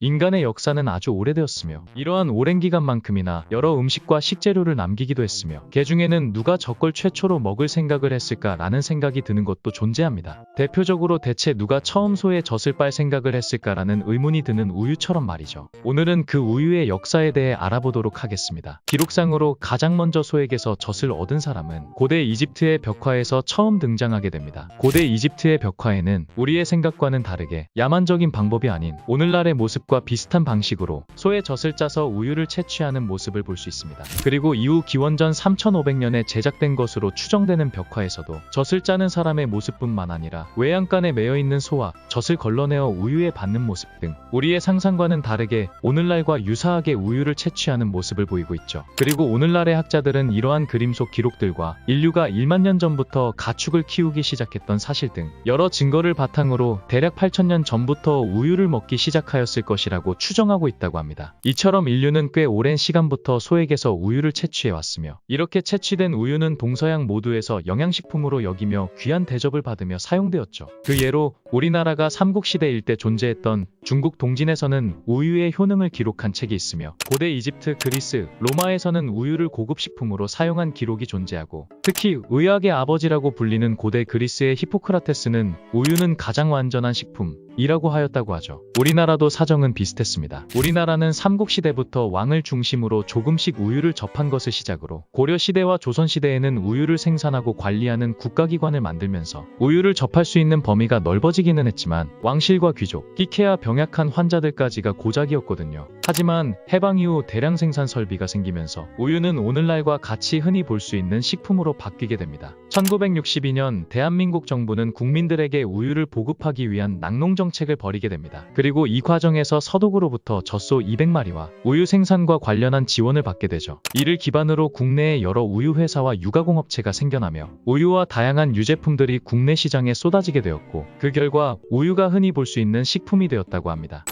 인간의 역사는 아주 오래되었으며 이러한 오랜 기간만큼이나 여러 음식과 식재료를 남기기도 했으며 개 중에는 누가 저걸 최초로 먹을 생각을 했을까라는 생각이 드는 것도 존재합니다. 대표적으로 대체 누가 처음 소의 젖을 빨 생각을 했을까라는 의문이 드는 우유처럼 말이죠. 오늘은 그 우유의 역사에 대해 알아보도록 하겠습니다. 기록상으로 가장 먼저 소에게서 젖을 얻은 사람은 고대 이집트의 벽화에서 처음 등장하게 됩니다. 고대 이집트의 벽화에는 우리의 생각과는 다르게 야만적인 방법이 아닌 오늘날의 모습 과 비슷한 방식으로 소의 젖을 짜서 우유를 채취하는 모습을 볼 수 있습니다. 그리고 이후 기원전 3500년에 제작된 것으로 추정되는 벽화에서도 젖을 짜는 사람의 모습뿐만 아니라 외양간에 매여 있는 소와 젖을 걸러내어 우유에 받는 모습 등 우리의 상상과는 다르게 오늘날과 유사하게 우유를 채취하는 모습을 보이고 있죠. 그리고 오늘날의 학자들은 이러한 그림 속 기록들과 인류가 1만 년 전부터 가축을 키우기 시작했던 사실 등 여러 증거를 바탕으로 대략 8천년 전부터 우유를 먹기 시작하였을 것 이라고 추정하고 있다고 합니다. 이처럼 인류는 꽤 오랜 시간부터 소에게서 우유를 채취해 왔으며 이렇게 채취된 우유는 동서양 모두에서 영양식품으로 여기며 귀한 대접을 받으며 사용되었죠. 그 예로 우리나라가 삼국시대일 때 존재했던 중국 동진에서는 우유의 효능을 기록한 책이 있으며 고대 이집트, 그리스, 로마에서는 우유를 고급 식품으로 사용한 기록이 존재하고 특히 의학의 아버지라고 불리는 고대 그리스의 히포크라테스는 우유는 가장 완전한 식품 이라고 하였다고 하죠. 우리나라도 사정은 비슷했습니다. 우리나라는 삼국시대부터 왕을 중심으로 조금씩 우유를 접한 것을 시작으로 고려시대와 조선시대에는 우유를 생산하고 관리하는 국가기관을 만들면서 우유를 접할 수 있는 범위가 넓어지기는 했지만 왕실과 귀족, 끼케야 병약한 환자들까지가 고작이었거든요. 하지만 해방 이후 대량 생산 설비가 생기면서 우유는 오늘날과 같이 흔히 볼 수 있는 식품으로 바뀌게 됩니다. 1962년 대한민국 정부는 국민들에게 우유를 보급하기 위한 낙농 정 책을 벌이게 됩니다. 그리고 이 과정에서 서독으로부터 젖소 200마리와 우유 생산과 관련한 지원을 받게 되죠. 이를 기반으로 국내에 여러 우유 회사와 유가공업체가 생겨나며 우유와 다양한 유제품들이 국내 시장에 쏟아지게 되었고 그 결과 우유가 흔히 볼 수 있는 식품이 되었다고 합니다.